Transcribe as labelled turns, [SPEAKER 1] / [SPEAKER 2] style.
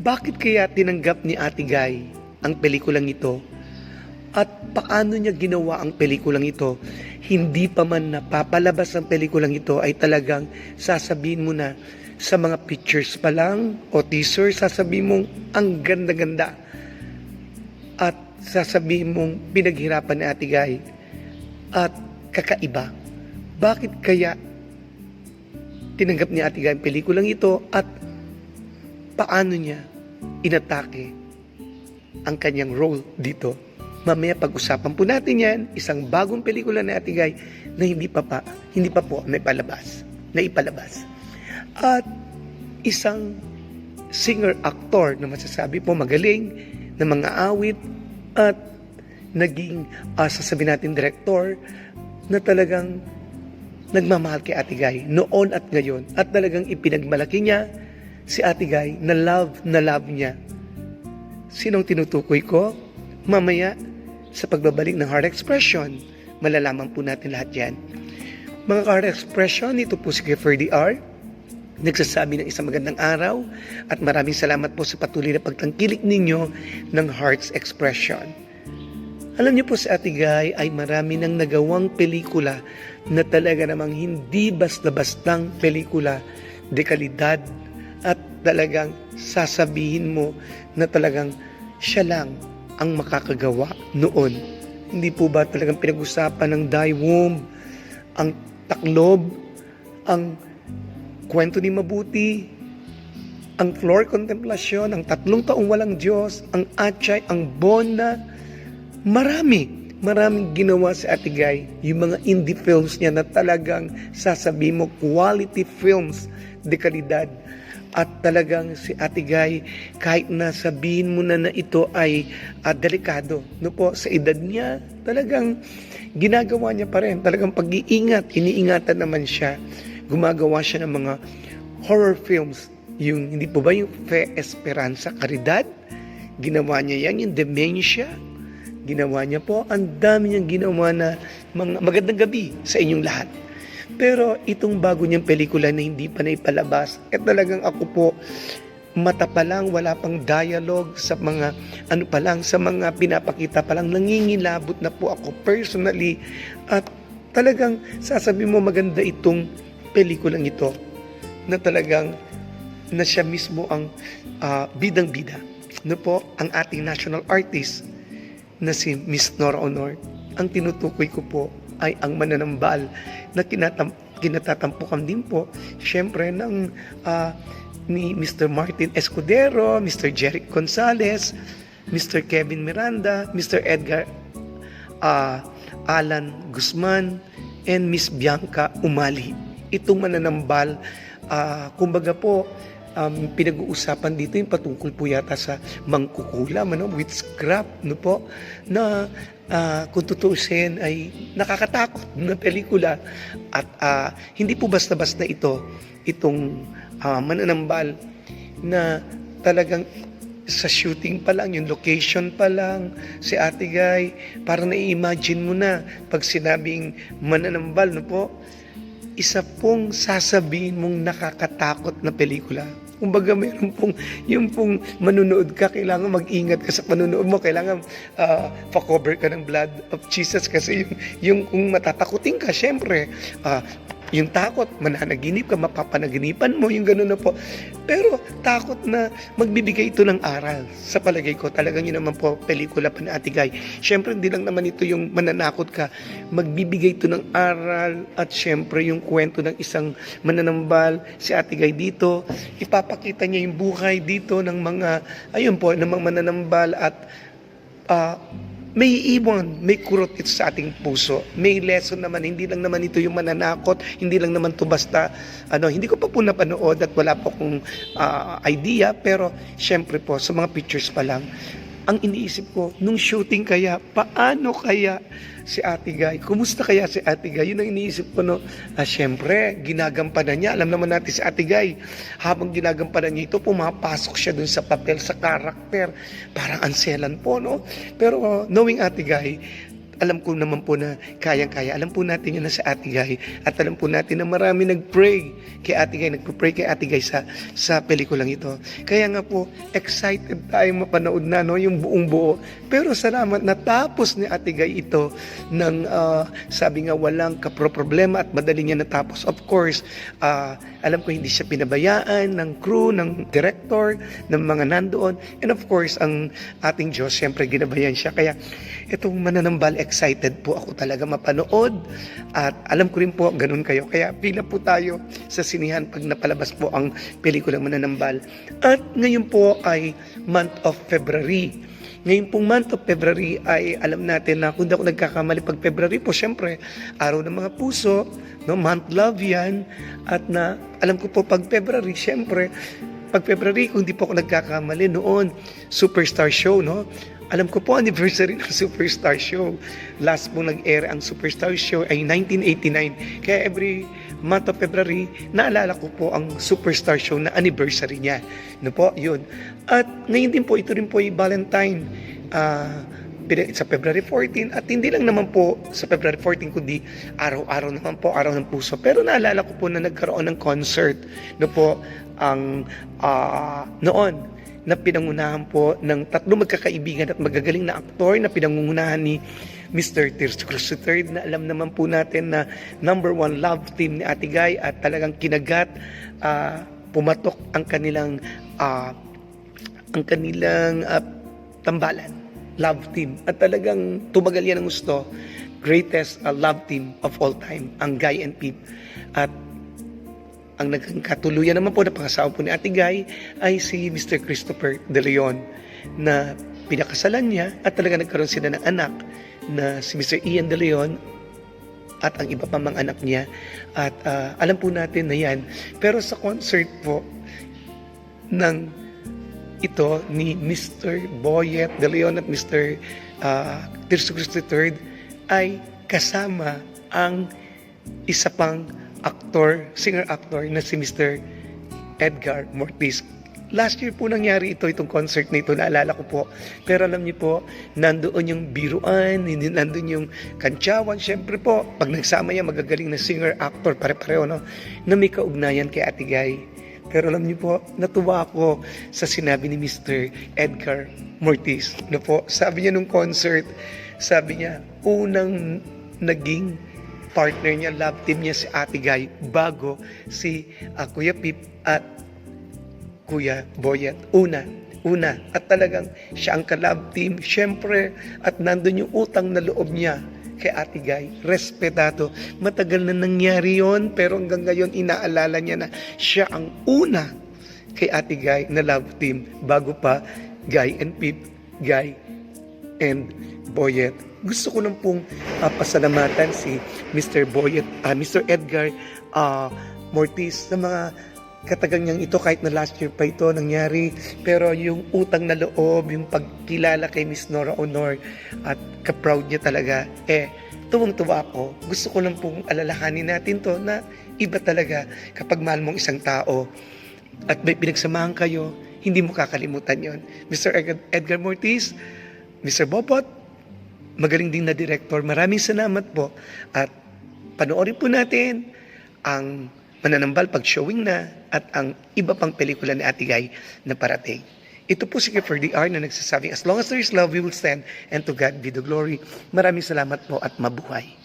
[SPEAKER 1] Bakit kaya tinanggap ni Ate Guy ang pelikulang ito? At paano niya ginawa ang pelikulang ito? Hindi pa man napapalabas ang pelikulang ito ay talagang sasabihin mo na sa mga pictures pa lang o teaser, sasabihin mong ang ganda-ganda. At sasabihin mong pinaghirapan ni Ate Guy at kakaiba. Bakit kaya tinanggap ni Ate Guy ang pelikulang ito at paano niya inatake ang kanyang role dito. Mamaya pag-usapan po natin yan, isang bagong pelikula ni Ate Guy na hindi pa, pa hindi pa po naipalabas, naipalabas. At isang singer-actor na masasabi po magaling na mga awit at naging uh, sasabihin natin director na talagang nagmamahal kay Ate Guy noon at ngayon at talagang ipinagmalaki niya si Ate Guy na love na love niya. Sinong tinutukoy ko? Mamaya sa pagbabalik ng heart expression, malalaman po natin lahat yan. Mga heart expression, ito po si Ferdy R. Nagsasabi ng isang magandang araw at maraming salamat po sa patuloy na pagtangkilik ninyo ng heart's expression. Alam niyo po si Ate Guy ay marami nang nagawang pelikula na talaga namang hindi basta-bastang pelikula de kalidad at talagang sasabihin mo na talagang siya lang ang makakagawa noon. Hindi po ba talagang pinag-usapan ng Die Womb, ang taklob, ang kwento ni Mabuti, ang floor contemplation, ang tatlong taong walang Diyos, ang Achay, ang Bona, marami, maraming ginawa si Ate Guy, yung mga indie films niya na talagang sasabi mo quality films de kalidad. At talagang si Ate Guy, kahit na sabihin mo na na ito ay uh, delikado, no po, sa edad niya, talagang ginagawa niya pa rin. Talagang pag-iingat, iniingatan naman siya. Gumagawa siya ng mga horror films. Yung, hindi po ba yung Fe Esperanza Caridad? Ginawa niya yan, yung Dementia, ginawa niya po. Ang dami niyang ginawa na mga magandang gabi sa inyong lahat. Pero itong bago niyang pelikula na hindi pa naipalabas, eh talagang ako po mata pa lang, wala pang dialogue sa mga ano pa lang, sa mga pinapakita pa lang, nangingilabot na po ako personally at talagang sasabi mo maganda itong pelikulang ito na talagang na siya mismo ang uh, bidang-bida. No po, ang ating national artist na si Miss Nora Honor. Ang tinutukoy ko po ay ang mananambal na kinatam, kinatatampukan din po syempre ng uh, ni Mr. Martin Escudero, Mr. Jeric Gonzalez, Mr. Kevin Miranda, Mr. Edgar uh, Alan Guzman, and Miss Bianca Umali. Itong mananambal, uh, kumbaga po, um, pinag-uusapan dito yung patungkol po yata sa mangkukulam, ano, with scrap, no po, na uh, kung tutusin ay nakakatakot na pelikula. At uh, hindi po basta-basta ito, itong uh, mananambal na talagang sa shooting pa lang, yung location pa lang, si Ate Guy, para na-imagine mo na pag sinabing mananambal, no po, isa pong sasabihin mong nakakatakot na pelikula. Kumbaga meron pong, yung pong manunood ka, kailangan mag-ingat ka sa panunood mo, kailangan uh, pa-cover ka ng blood of Jesus kasi yung, yung kung matatakutin ka, syempre, uh, yung takot, mananaginip ka, mapapanaginipan mo, yung gano'n na po. Pero takot na magbibigay ito ng aral. Sa palagay ko, talagang yun naman po, pelikula pa ni Ate Guy. Siyempre, hindi lang naman ito yung mananakot ka. Magbibigay ito ng aral at siyempre yung kwento ng isang mananambal, si Ate Guy dito. Ipapakita niya yung buhay dito ng mga, ayun po, ng mga mananambal at uh, may iwan, may kurot ito sa ating puso. May lesson naman, hindi lang naman ito yung mananakot, hindi lang naman to basta, ano, hindi ko pa po napanood at wala po akong uh, idea, pero syempre po, sa mga pictures pa lang, ang iniisip ko, nung shooting kaya, paano kaya si Ate Guy? Kumusta kaya si Ate Guy? Yun ang iniisip ko, no? Ah, syempre, ginagampanan niya. Alam naman natin si Ate Guy, habang ginagampanan niya ito, pumapasok siya dun sa papel, sa karakter. Parang anselan po, no? Pero uh, knowing Ate Guy, alam ko naman po na kayang-kaya. Alam po natin yun na sa Ate Guy. At alam po natin na marami nag-pray kay Ate Guy, nagpo-pray kay Ate Guy sa, sa pelikulang ito. Kaya nga po, excited tayong mapanood na no, yung buong buo. Pero salamat natapos ni Ate Guy ito ng ah, sabi nga walang kapro-problema at madali niya natapos. Of course, ah, alam ko hindi siya pinabayaan ng crew, ng director, ng mga nandoon. And of course, ang ating Diyos, syempre ginabayan siya. Kaya itong mananambal, excited po ako talaga mapanood. At alam ko rin po, ganun kayo. Kaya pila po tayo sa sinihan pag napalabas po ang pelikulang mananambal. At ngayon po ay month of February. Ngayon pong month of February ay alam natin na kung ako nagkakamali pag February po, syempre, araw ng mga puso, no, month love yan. At na, alam ko po pag February, syempre, pag February, kung di po ako nagkakamali noon, Superstar Show, no? Alam ko po anniversary ng Superstar Show. Last po nag-air ang Superstar Show ay 1989. Kaya every month of February, naalala ko po ang Superstar Show na anniversary niya. No po, yun. At ngayon din po, ito rin po ay Valentine. Pina- sa February 14 at hindi lang naman po sa February 14 kundi araw-araw naman po araw ng puso pero naalala ko po na nagkaroon ng concert no po ang ah, noon na pinangunahan po ng tatlo magkakaibigan at magagaling na aktor na pinangungunahan ni Mr. Tirso Cruz III na alam naman po natin na number one love team ni Ate Guy at talagang kinagat ah, pumatok ang kanilang ah, ang kanilang ah, tambalan love team at talagang tumagal yan ng gusto greatest uh, love team of all time ang Guy and Pete at ang nagkatuluyan naman po na pangasawa po ni Ate Guy ay si Mr. Christopher De Leon na pinakasalan niya at talaga nagkaroon sila ng anak na si Mr. Ian De Leon at ang iba pa mga anak niya at ah, alam po natin na yan pero sa concert po ng ito ni Mr. Boyet De Leon at Mr. Uh, Tirso Cruz III ay kasama ang isa pang aktor, singer-actor na si Mr. Edgar Mortiz. Last year po nangyari ito, itong concert na ito, naalala ko po. Pero alam niyo po, nandoon yung biruan, nandoon yung kantsawan. Siyempre po, pag nagsama yan, magagaling na singer-actor, pare-pareho, no? Na may kaugnayan kay Ate Guy. Pero alam niyo po, natuwa ako sa sinabi ni Mr. Edgar Mortiz. Na po, sabi niya nung concert, sabi niya, unang naging partner niya, love team niya si Ate Guy bago si ah, Kuya Pip at Kuya Boyet. Una, una. At talagang siya ang ka-love team. Siyempre, at nandun yung utang na loob niya kay Ate Guy. Respetado. Matagal na nangyari yon pero hanggang ngayon inaalala niya na siya ang una kay Ate Guy na love team bago pa Guy and Pip, Guy and Boyet. Gusto ko lang pong ah, pasalamatan si Mr. Boyet, ah, Mr. Edgar ah, Mortiz sa mga katagang niyang ito kahit na last year pa ito nangyari pero yung utang na loob yung pagkilala kay Miss Nora Honor at ka-proud niya talaga eh tuwang-tuwa ako gusto ko lang pong alalahanin natin to na iba talaga kapag mahal mong isang tao at may pinagsamahan kayo hindi mo kakalimutan yon Mr. Edgar, Mortiz Mr. Bobot magaling din na director maraming salamat po at panoorin po natin ang mananambal pag showing na at ang iba pang pelikula ni Ate Guy na parating. Ito po si Kiefer DR na nagsasabing, as long as there is love, we will stand and to God be the glory. Maraming salamat po at mabuhay.